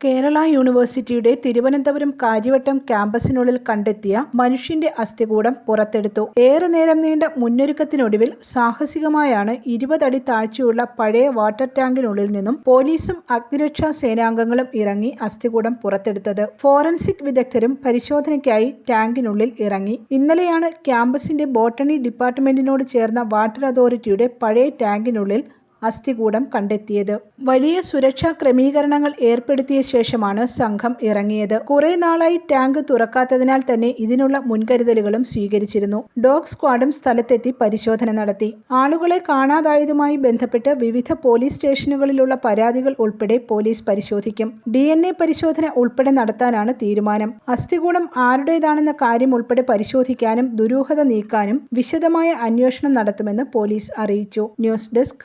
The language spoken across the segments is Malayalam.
കേരള യൂണിവേഴ്സിറ്റിയുടെ തിരുവനന്തപുരം കാര്യവട്ടം ക്യാമ്പസിനുള്ളിൽ കണ്ടെത്തിയ മനുഷ്യന്റെ അസ്ഥികൂടം പുറത്തെടുത്തു. ഏറെ നേരം നീണ്ട മുന്നൊരുക്കത്തിനൊടുവിൽ സാഹസികമായാണ് ഇരുപതടി താഴ്ചയുള്ള പഴയ വാട്ടർ ടാങ്കിനുള്ളിൽ നിന്നും പോലീസും അഗ്നിരക്ഷാ സേനാംഗങ്ങളും ഇറങ്ങി അസ്ഥികൂടം പുറത്തെടുത്തത്. ഫോറൻസിക് വിദഗ്ധരും പരിശോധനയ്ക്കായി ടാങ്കിനുള്ളിൽ ഇറങ്ങി. ഇന്നലെയാണ് ക്യാമ്പസിന്റെ ബോട്ടണി ഡിപ്പാർട്ട്മെന്റിനോട് ചേർന്ന വാട്ടർ അതോറിറ്റിയുടെ പഴയ ടാങ്കിനുള്ളിൽ അസ്ഥികൂടം കണ്ടെത്തിയത്. വലിയ സുരക്ഷാ ക്രമീകരണങ്ങൾ ഏർപ്പെടുത്തിയ ശേഷമാണ് സംഘം ഇറങ്ങിയത്. കുറെ നാളായി ടാങ്ക് തുറക്കാത്തതിനാൽ തന്നെ ഇതിനുള്ള മുൻകരുതലുകളും സ്വീകരിച്ചിരുന്നു. ഡോഗ് സ്ക്വാഡും സ്ഥലത്തെത്തി പരിശോധന നടത്തി. ആളുകളെ കാണാതായതുമായി ബന്ധപ്പെട്ട് വിവിധ പോലീസ് സ്റ്റേഷനുകളിലുള്ള പരാതികൾ ഉൾപ്പെടെ പോലീസ് പരിശോധിക്കും. ഡി പരിശോധന ഉൾപ്പെടെ നടത്താനാണ് തീരുമാനം. അസ്ഥികൂടം ആരുടേതാണെന്ന കാര്യം ഉൾപ്പെടെ പരിശോധിക്കാനും ദുരൂഹത നീക്കാനും വിശദമായ അന്വേഷണം നടത്തുമെന്ന് പോലീസ് അറിയിച്ചു. ന്യൂസ് ഡെസ്ക്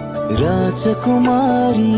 రాజకుమారి.